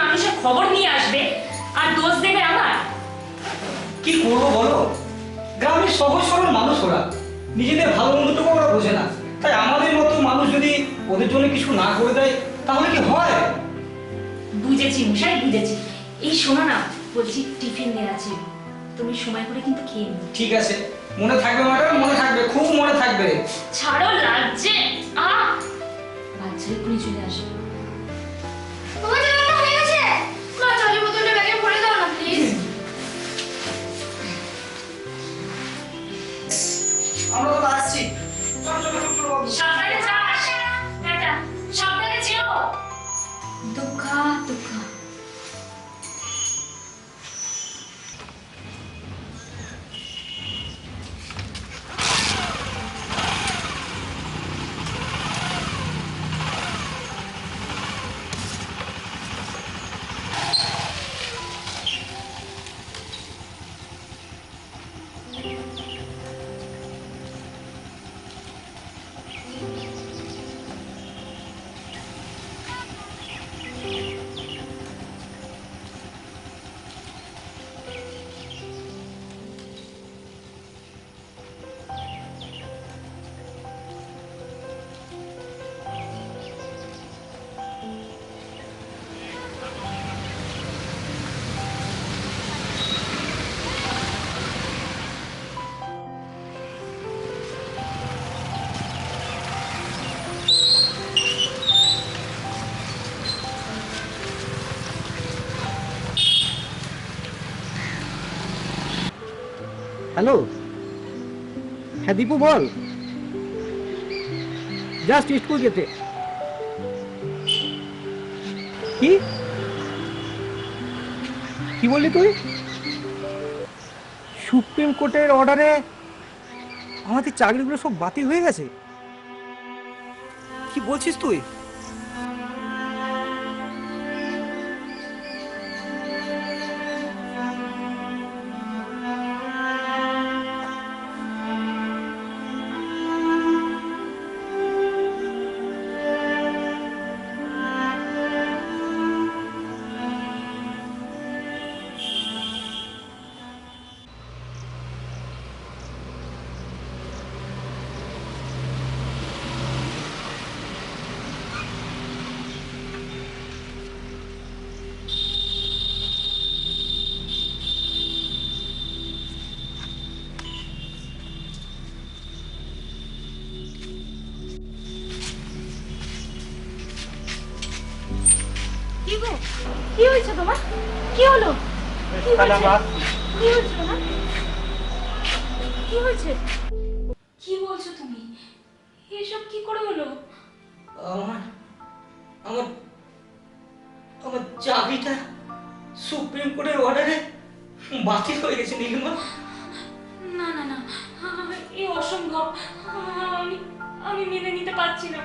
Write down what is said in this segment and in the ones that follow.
মানুষের খবর নিয়ে আসবে আর দোষ দেবে আমার? কি করব বলো? গ্রামের সহজ সরল মানুষ ওরা। নিজেদের ভালো মন্দটুকু ওরা বোঝে না। তাই আমাদের মতো মানুষ যদি ওদের জন্য কিছু না করে দেয় তাহলে কি হয়? বুঝেছি মশাই বুঝেছি। এই শোনো না বলছি টিফিন দেওয়া আছে। তুমি সময় করে কিন্তু খেয়ে নিও। ঠিক আছে। মনে থাকবে ম্যাডাম মনে থাকবে খুব মনে থাকবে। ছাড়ো লাগছে আ বাচ্চা এক্ষুনি চলে আসবে হ্যালো? হ্যাঁ দীপু বল। জাস্ট স্কুল যেতে কি? কি বললি তুই? সুপ্রিম কোর্টের অর্ডারে আমাদের চাকরিগুলো সব বাতিল হয়ে গেছে। কি বলছিস তুই? কি হয়েছে তোমার? কি হলো? কি হয়েছে? কি কি হয়েছে? কি বলছো তুমি? এসব কি করে হলো? আমার আমার আমার চাবিটা সুপ্রিম কোর্টের অর্ডারে বাতিল হয়ে গেছে নীলিমা। না না না। এই অসম্ভব। আমি আমি মেনে নিতে পারছি না।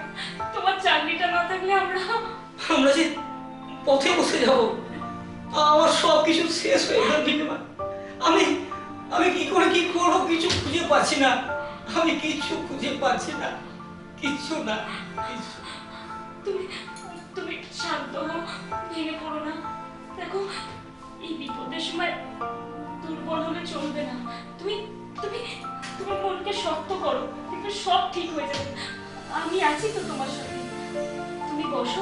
তোমার চাকরিটা না থাকলে আমরা আমরা যে পথে বসে যাব। আমার সব কিছু শেষ হয়ে গেল নীলিমা আমি আমি কি করে, কি করব কিছু খুঁজে পাচ্ছি না। আমি কিছু খুঁজে পাচ্ছি না। কিছু না কিছু তুমি তুমি শান্ত হও, ভেঙে পড়ো না। দেখো, এই বিপদের সময় দুর্বল হলে চলবে না। তুমি তুমি তোমার মনকে শক্ত করো। কিন্তু সব ঠিক হয়ে যাবে। আমি আছি তো তোমার সাথে। তুমি বসো,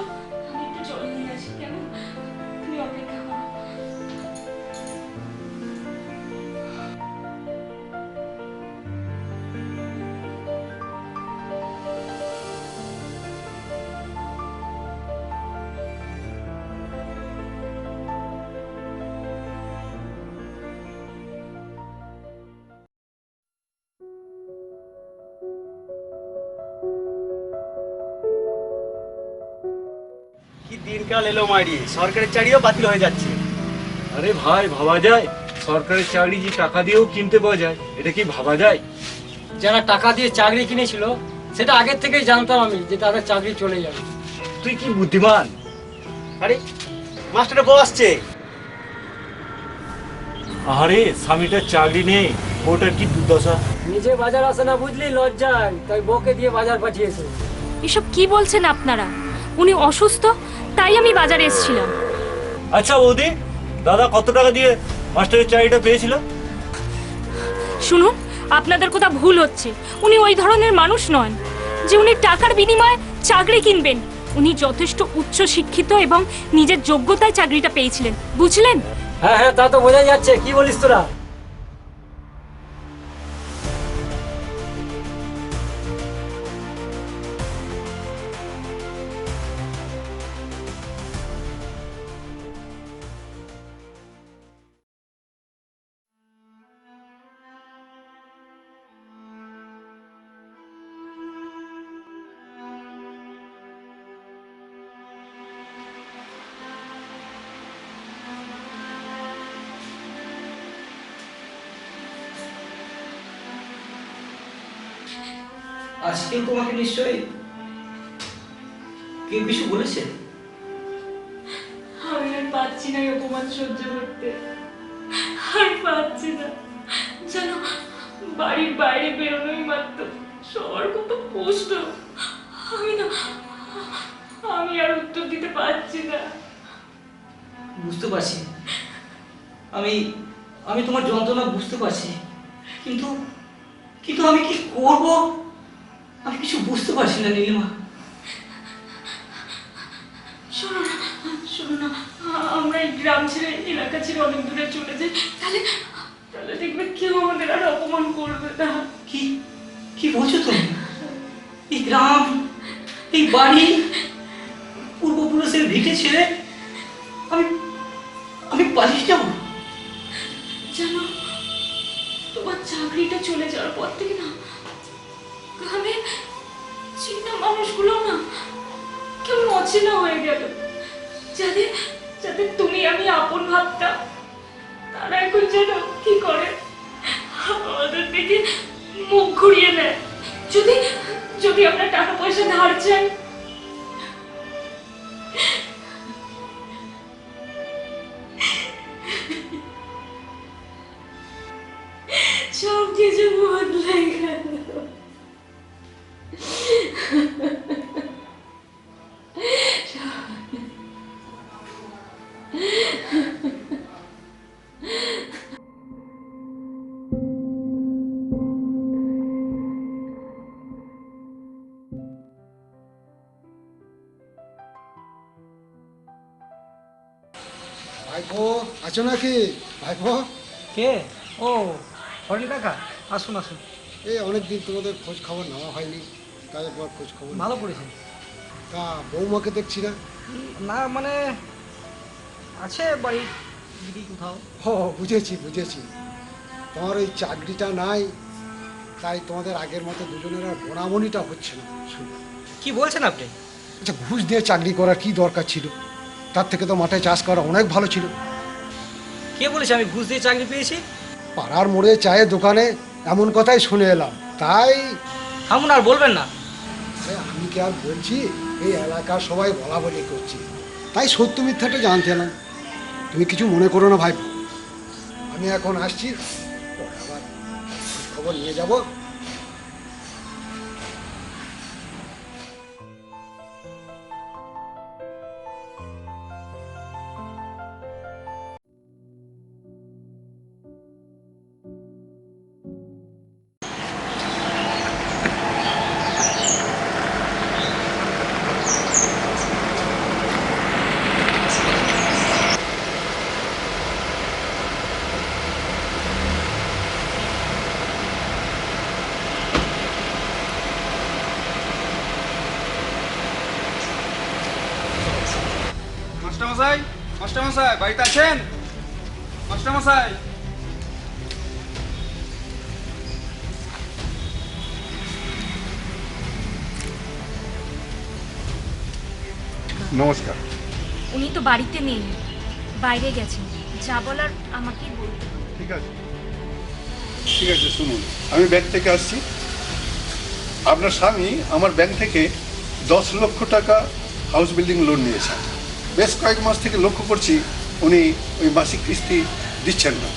আমি একটু জল নিয়ে কি দিনকাল এলো মারি সরকারের চাকরিও বাতিল হয়ে যাচ্ছে। আরে ভাই ভাবা যায়। সরকারি চাকরি যে টাকা দিয়েও কিনতে পাওয়া যায় এটা কি ভাবা যায়? যারা টাকা দিয়ে চাকরি কিনেছিল সেটা আগের থেকেই জানতাম আমি যে তাদের চাকরি চলে যাবে। তুই কি বুদ্ধিমান? আরে মাস্টারের বউ আসছে। আরে স্বামীটার চাকরি নেই ওটার কি দুর্দশা? নিজে বাজার আসে না বুঝলি লজ্জায়। তাই বউকে দিয়ে বাজার পাঠিয়েছে। এসব কি বলছেন আপনারা? উনি অসুস্থ তাই আমি বাজারে এসেছিলাম। আচ্ছা বৌদি দাদা কত টাকা দিয়ে মাস্টারের চাকরিটা পেয়েছিল? শুনুন আপনাদের কোথাও ভুল হচ্ছে। উনি ওই ধরনের মানুষ নন যে উনি টাকার বিনিময়ে চাকরি কিনবেন। উনি যথেষ্ট উচ্চ শিক্ষিত এবং নিজের যোগ্যতায় চাকরিটা পেয়েছিলেন। বুঝলেন? হ্যাঁ হ্যাঁ তা তো বোঝাই যাচ্ছে। কি বলিস তোরা? আজকেও তোমাকে নিশ্চয়ই কেউ কিছু বলেছে? আমি আর পাচ্ছি না অপমান সহ্য করতে। আর পাচ্ছি না। যেন বাড়ির বাইরে বেরোনোই মাত্র। সবার কত কষ্ট। আমি না আমি আর উত্তর দিতে পারছি না। বুঝতে পারছি। আমি আমি তোমার যন্ত্রণা বুঝতে পারছি। কিন্তু কিন্তু আমি কি করব? আমি কিছু বুঝতে পারছি না নীলিমা। শোনো না শোনো না আমরা এই গ্রাম ছেড়ে এলাকা ছেড়ে অনেক দূরে চলে যাই। তাহলে তাহলে দেখবে কেউ আমাদের আর অপমান করবে না। কি? কি বলছো তুমি? এই গ্রাম এই বাড়ি পূর্বপুরুষের ভিটে ছেড়ে আমি আমি পালিয়ে যাব? জানো তোমার চাকরিটা চলে যাওয়ার পর থেকে না মানুষগুলো না কেমন অচেনা হয়ে গেল। যাদের যাদের তুমি আমি আপন ভাবতাম তারা এখন যেন কি করে? আমাদের দিকে মুখ ঘুরিয়ে নেয়। যদি যদি আমরা টাকা পয়সা ধার চাই আছো নাকি? ভাইপো কে? ও হরি কাকা আসুন আসুন। এই অনেকদিন তোমাদের খোঁজ খবর নেওয়া হয়নি তাই একবার খোঁজ খবর ভালো করেছেন। তা বৌমাকে দেখছি না? না মানে আছে দিদি কোথাও। ও বুঝেছি বুঝেছি। তোমার ওই চাকরিটা নাই তাই তোমাদের আগের মতো দুজনের আর বোনামনিটা হচ্ছে না কি বলছেন আপনি? আচ্ছা ঘুষ দিয়ে চাকরি করার কি দরকার ছিল? তার থেকে তো মাঠে চাষ করা অনেক ভালো ছিল। কে বলেছে আমি ঘুষ দিয়ে চাকরি পেয়েছি? পাড়ার মোড়ে চায়ের দোকানে এমন কথাই শুনে এলাম। তাই থামুন আর বলবেন না। আরে আমি কি আর বলছি? এই এলাকার সবাই বলা বলি করছি। তাই সত্য মিথ্যাটা জানতে এলাম। তুমি কিছু মনে করো না ভাই। আমি এখন আসছি। পরে আবার খবর নিয়ে যাব। মাস্টারমশাই? মাস্টারমশাই বাড়িতে আছেন? মাস্টারমশাই। নমস্কার। উনি তো বাড়িতে নেই বাইরে গেছেন। যা বলার আমাকেই বলতে ঠিক আছে। ঠিক আছে শুনুন আমি ব্যাংক থেকে আসছি। আপনার স্বামী আমার ব্যাংক থেকে দশ লক্ষ টাকা হাউস বিল্ডিং লোন নিয়েছেন। বেশ কয়েক মাস থেকে লক্ষ্য করছি উনি ওই মাসিক কিস্তি দিচ্ছেন না।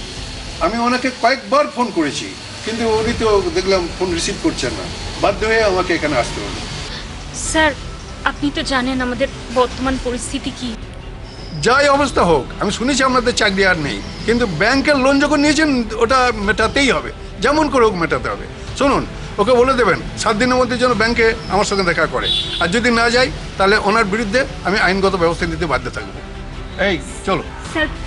আমি ওনাকে কয়েকবার ফোন করেছি কিন্তু উনি তো দেখলাম ফোন রিসিভ করছেন না। বাধ্য হয়ে আমাকে এখানে আসতে হলো। স্যার আপনি তো জানেন আমাদের বর্তমান পরিস্থিতি কি। যাই অবস্থা হোক আমি শুনেছি আপনাদের চাকরি আর নেই কিন্তু ব্যাংকের লোন যখন নিয়েছেন ওটা মেটাতেই হবে। যেমন করে হোক মেটাতে হবে। শুনুন ওকে বলে দেবেন সাত দিনের মধ্যে যেন ব্যাংকে আমার সঙ্গে দেখা করে। আর যদি না যাই তাহলে ওনার বিরুদ্ধে আমি আইনগত ব্যবস্থা নিতে বাধ্য থাকব। এই চলো। স্যার স্যার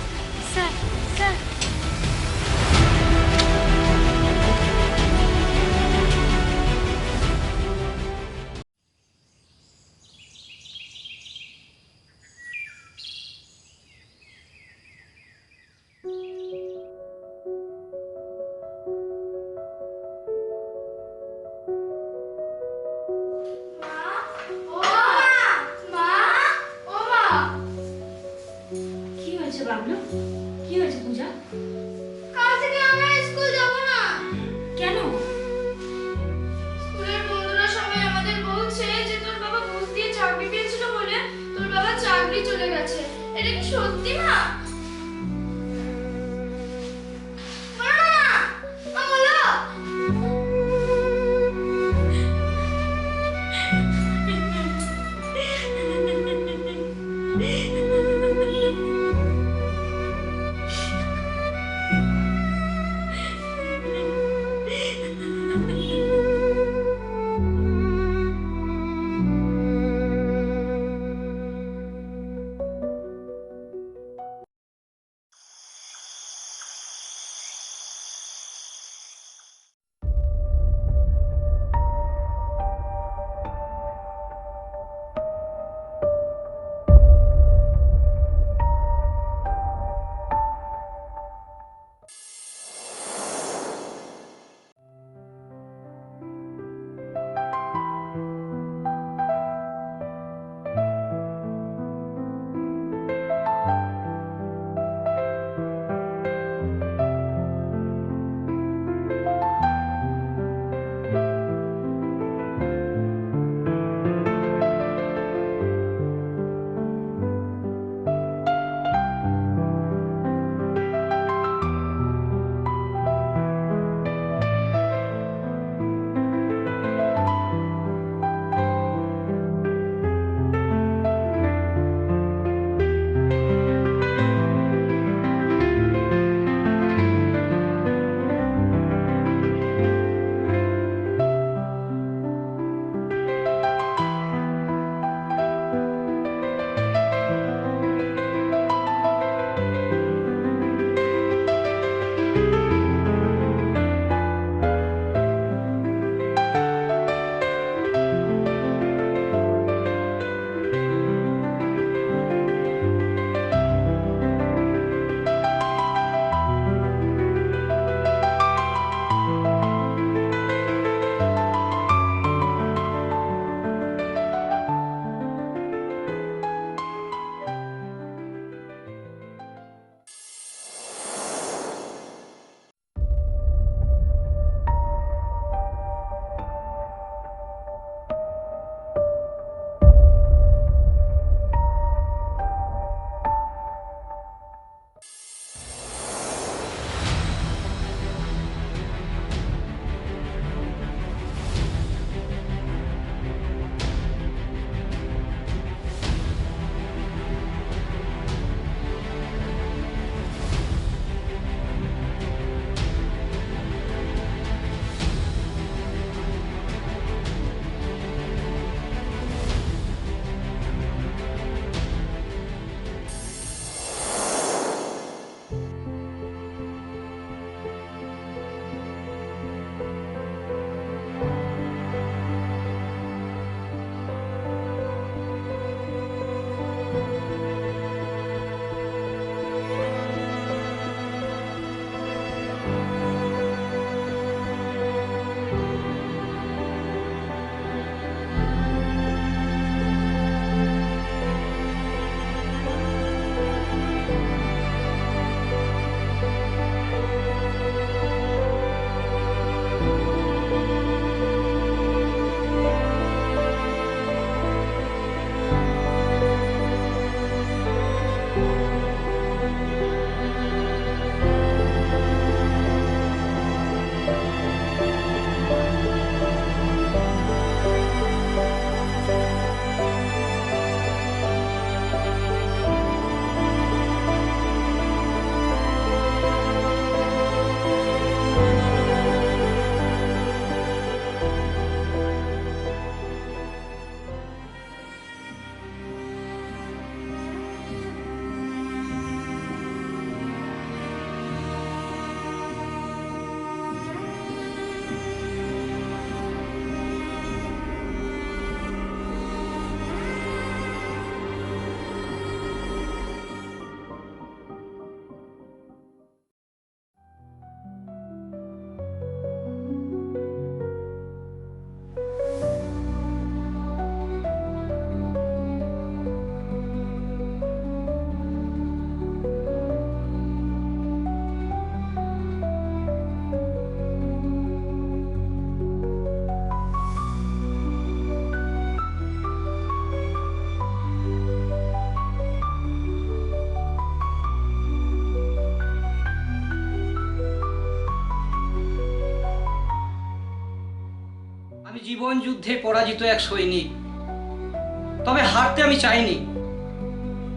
চলে গেছে। এটা কি সত্যি মা? যুদ্ধে পরাজিত এক সৈনিক। তবে হারতে আমি চাইনি।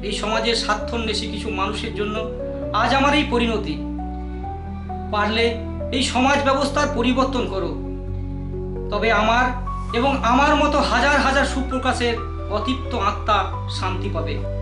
এই সমাজের স্বার্থন্বেষী কিছু মানুষের জন্য আজ আমার এই পরিণতি। পারলে এই সমাজ ব্যবস্থার পরিবর্তন করো। তবে আমার এবং আমার মতো হাজার হাজার সুপ্রকাশের অতিপ্ত আত্মা শান্তি পাবে।